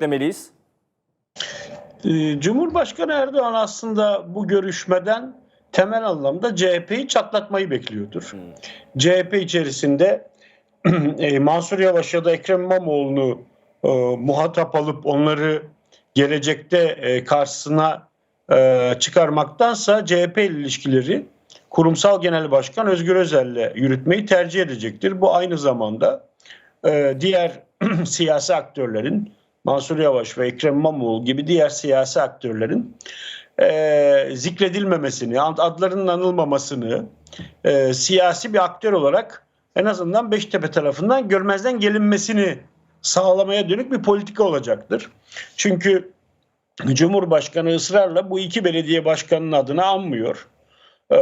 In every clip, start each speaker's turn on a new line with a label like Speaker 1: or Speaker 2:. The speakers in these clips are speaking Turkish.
Speaker 1: demeliyiz?
Speaker 2: Ee, Cumhurbaşkanı Erdoğan aslında bu görüşmeden temel anlamda CHP'yi çatlatmayı bekliyordur. CHP içerisinde e, Mansur Yavaş ya da Ekrem İmamoğlu'nu e, muhatap alıp onları gelecekte e, karşısına e, çıkarmaktansa CHP ile ilişkileri kurumsal genel başkan Özgür Özel'le yürütmeyi tercih edecektir. Bu aynı zamanda e, diğer siyasi aktörlerin Mansur Yavaş ve Ekrem İmamoğlu gibi diğer siyasi aktörlerin e, zikredilmemesini, ad- adlarının anılmamasını e, siyasi bir aktör olarak en azından Beştepe tarafından görmezden gelinmesini sağlamaya dönük bir politika olacaktır. Çünkü Cumhurbaşkanı ısrarla bu iki belediye başkanının adını anmıyor. Ee,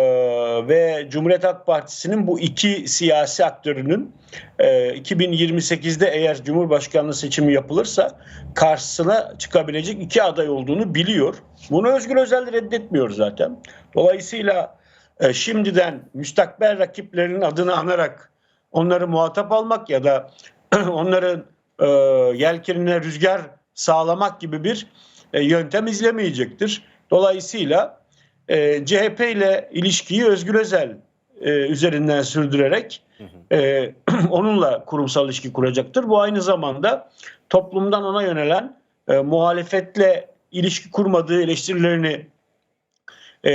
Speaker 2: ve Cumhuriyet Halk Partisi'nin bu iki siyasi aktörünün e, 2028'de eğer Cumhurbaşkanlığı seçimi yapılırsa karşısına çıkabilecek iki aday olduğunu biliyor. Bunu Özgür Özel de reddetmiyor zaten. Dolayısıyla e, şimdiden müstakbel rakiplerinin adını anarak onları muhatap almak ya da onların e, yelkenine rüzgar sağlamak gibi bir e, yöntem izlemeyecektir. Dolayısıyla e, CHP ile ilişkiyi Özgür Özel e, üzerinden sürdürerek e, onunla kurumsal ilişki kuracaktır. Bu aynı zamanda toplumdan ona yönelen e, muhalefetle ilişki kurmadığı eleştirilerini e,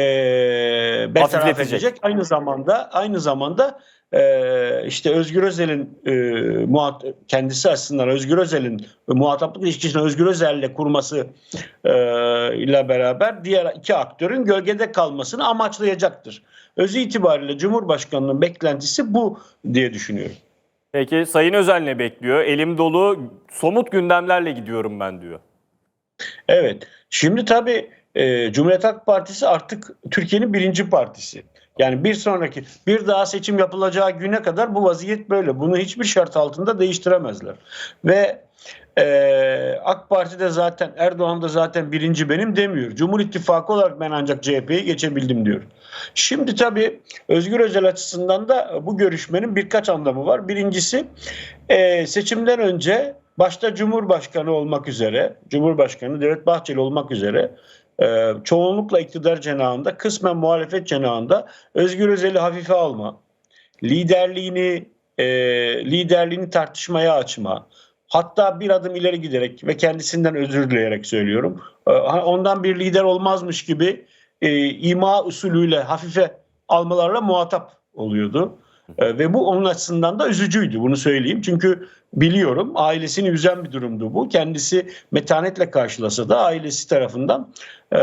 Speaker 2: bertaraf
Speaker 1: Hafifletecek.
Speaker 2: edecek. Aynı zamanda aynı zamanda e, işte Özgür Özel'in e, muhat kendisi açısından Özgür Özel'in muhataplık ilişkisini Özgür Özel'le kurması e, ile beraber diğer iki aktörün gölgede kalmasını amaçlayacaktır. Özü itibariyle Cumhurbaşkanı'nın beklentisi bu diye düşünüyorum.
Speaker 1: Peki Sayın Özel ne bekliyor? Elim dolu somut gündemlerle gidiyorum ben diyor.
Speaker 2: Evet. Şimdi tabii e, Cumhuriyet Halk Partisi artık Türkiye'nin birinci partisi. Yani bir sonraki bir daha seçim yapılacağı güne kadar bu vaziyet böyle. Bunu hiçbir şart altında değiştiremezler. Ve e, AK Parti de zaten Erdoğan da zaten birinci benim demiyor. Cumhur İttifakı olarak ben ancak CHP'yi geçebildim diyor. Şimdi tabii Özgür Özel açısından da bu görüşmenin birkaç anlamı var. Birincisi e, seçimden önce başta Cumhurbaşkanı olmak üzere, Cumhurbaşkanı Devlet Bahçeli olmak üzere e, çoğunlukla iktidar cenahında, kısmen muhalefet cenahında Özgür Özel'i hafife alma, liderliğini e, liderliğini tartışmaya açma, hatta bir adım ileri giderek ve kendisinden özür dileyerek söylüyorum, e, ondan bir lider olmazmış gibi e, ima usulüyle hafife almalarla muhatap oluyordu. E, ve bu onun açısından da üzücüydü bunu söyleyeyim. Çünkü biliyorum ailesini üzen bir durumdu bu. Kendisi metanetle karşılasa da ailesi tarafından e,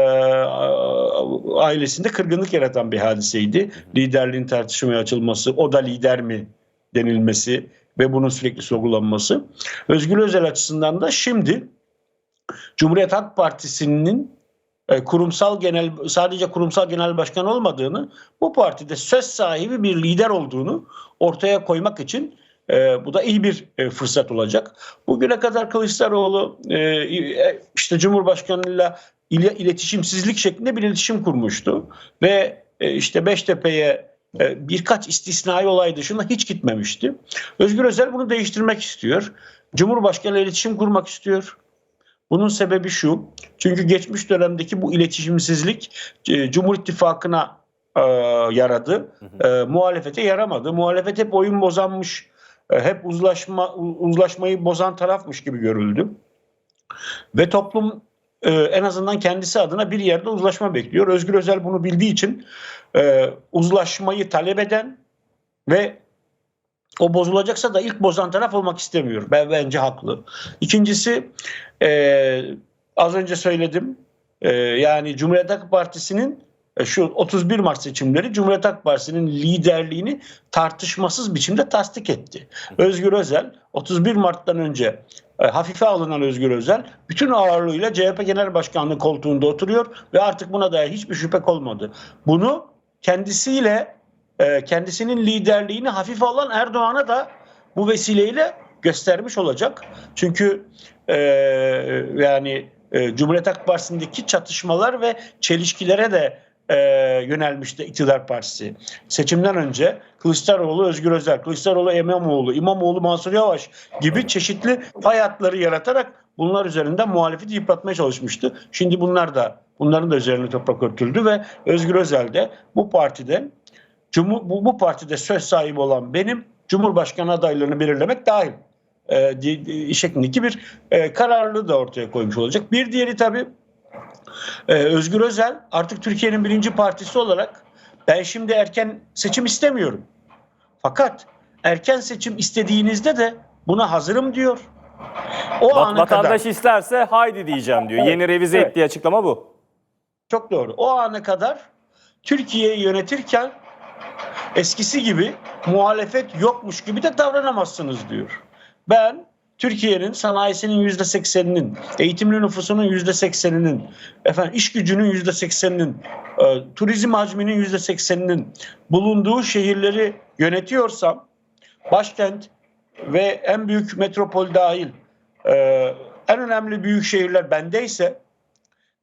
Speaker 2: ailesinde kırgınlık yaratan bir hadiseydi. Liderliğin tartışmaya açılması, o da lider mi denilmesi ve bunun sürekli sorgulanması. Özgür Özel açısından da şimdi Cumhuriyet Halk Partisi'nin kurumsal genel sadece kurumsal genel başkan olmadığını bu partide söz sahibi bir lider olduğunu ortaya koymak için e, bu da iyi bir e, fırsat olacak. Bugüne kadar Kılıçdaroğlu e, e, işte Cumhurbaşkanıyla ile, iletişimsizlik şeklinde bir iletişim kurmuştu ve e, işte Beştepe'ye e, birkaç istisnai olay dışında hiç gitmemişti. Özgür Özel bunu değiştirmek istiyor. Cumhurbaşkanı iletişim kurmak istiyor. Bunun sebebi şu. Çünkü geçmiş dönemdeki bu iletişimsizlik e, Cumhur İttifakı'na e, yaradı. E, muhalefete yaramadı. Muhalefet hep oyun bozanmış, e, hep uzlaşma uzlaşmayı bozan tarafmış gibi görüldü. Ve toplum e, en azından kendisi adına bir yerde uzlaşma bekliyor. Özgür Özel bunu bildiği için e, uzlaşmayı talep eden ve o bozulacaksa da ilk bozan taraf olmak istemiyor. Ben bence haklı. İkincisi e, az önce söyledim. E, yani Cumhuriyet Halk Partisi'nin e, şu 31 Mart seçimleri Cumhuriyet Halk Partisi'nin liderliğini tartışmasız biçimde tasdik etti. Özgür Özel 31 Mart'tan önce e, hafife alınan Özgür Özel bütün ağırlığıyla CHP Genel Başkanlığı koltuğunda oturuyor ve artık buna dair hiçbir şüphe olmadı. Bunu kendisiyle e, kendisinin liderliğini hafife alan Erdoğan'a da bu vesileyle göstermiş olacak. Çünkü e, yani e, Cumhuriyet Halk Partisi'ndeki çatışmalar ve çelişkilere de e, yönelmişti iktidar partisi. Seçimden önce Kılıçdaroğlu, Özgür Özel, Kılıçdaroğlu, İmamoğlu, İmamoğlu, Mansur Yavaş gibi çeşitli hayatları yaratarak bunlar üzerinden muhalefeti yıpratmaya çalışmıştı. Şimdi bunlar da bunların da üzerine toprak örtüldü ve Özgür Özel de bu partide Cumhur, bu, bu partide söz sahibi olan benim Cumhurbaşkanı adaylarını belirlemek dahil e, şeklindeki bir e, kararlılığı da ortaya koymuş olacak. Bir diğeri tabii ee, Özgür Özel artık Türkiye'nin birinci partisi olarak ben şimdi erken seçim istemiyorum. Fakat erken seçim istediğinizde de buna hazırım diyor. O
Speaker 1: Vat-
Speaker 2: ana kadar
Speaker 1: vatandaş isterse haydi diyeceğim diyor.
Speaker 2: Evet,
Speaker 1: Yeni revize
Speaker 2: evet.
Speaker 1: ettiği açıklama bu.
Speaker 2: çok doğru. O ana kadar Türkiye'yi yönetirken eskisi gibi muhalefet yokmuş gibi de davranamazsınız diyor. Ben Türkiye'nin sanayisinin yüzde sekseninin, eğitimli nüfusunun yüzde sekseninin, efendim iş gücünün yüzde sekseninin, e, turizm hacminin yüzde sekseninin bulunduğu şehirleri yönetiyorsam, başkent ve en büyük metropol dahil e, en önemli büyük şehirler bendeyse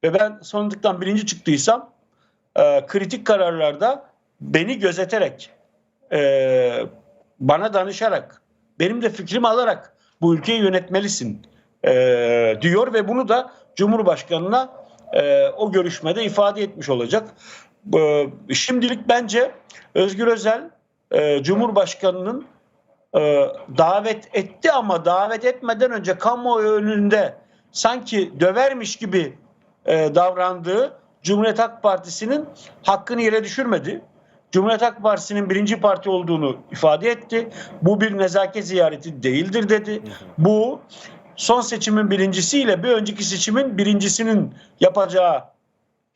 Speaker 2: ve ben sandıktan birinci çıktıysam e, kritik kararlarda beni gözeterek e, bana danışarak benim de fikrimi alarak bu ülkeyi yönetmelisin e, diyor ve bunu da Cumhurbaşkanı'na e, o görüşmede ifade etmiş olacak. E, şimdilik bence Özgür Özel e, Cumhurbaşkanı'nın e, davet etti ama davet etmeden önce kamuoyu önünde sanki dövermiş gibi e, davrandığı Cumhuriyet Halk Partisi'nin hakkını yere düşürmedi. Cumhuriyet Halk Partisi'nin birinci parti olduğunu ifade etti. Bu bir nezaket ziyareti değildir dedi. Bu son seçimin birincisiyle bir önceki seçimin birincisinin yapacağı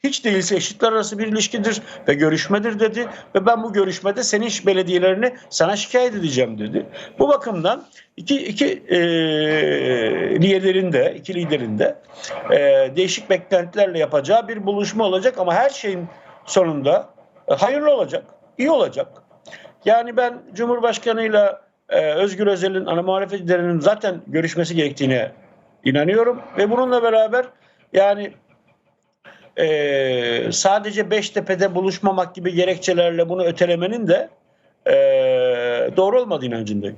Speaker 2: hiç değilse eşitler arası bir ilişkidir ve görüşmedir dedi ve ben bu görüşmede senin belediyelerini sana şikayet edeceğim dedi. Bu bakımdan iki, iki e, liderin de iki liderin de e, değişik beklentilerle yapacağı bir buluşma olacak ama her şeyin sonunda hayırlı olacak, iyi olacak. Yani ben Cumhurbaşkanıyla e, Özgür Özel'in ana muhalefet liderinin zaten görüşmesi gerektiğine inanıyorum ve bununla beraber yani e, sadece Beştepe'de buluşmamak gibi gerekçelerle bunu ötelemenin de e, doğru olmadığı inancındayım.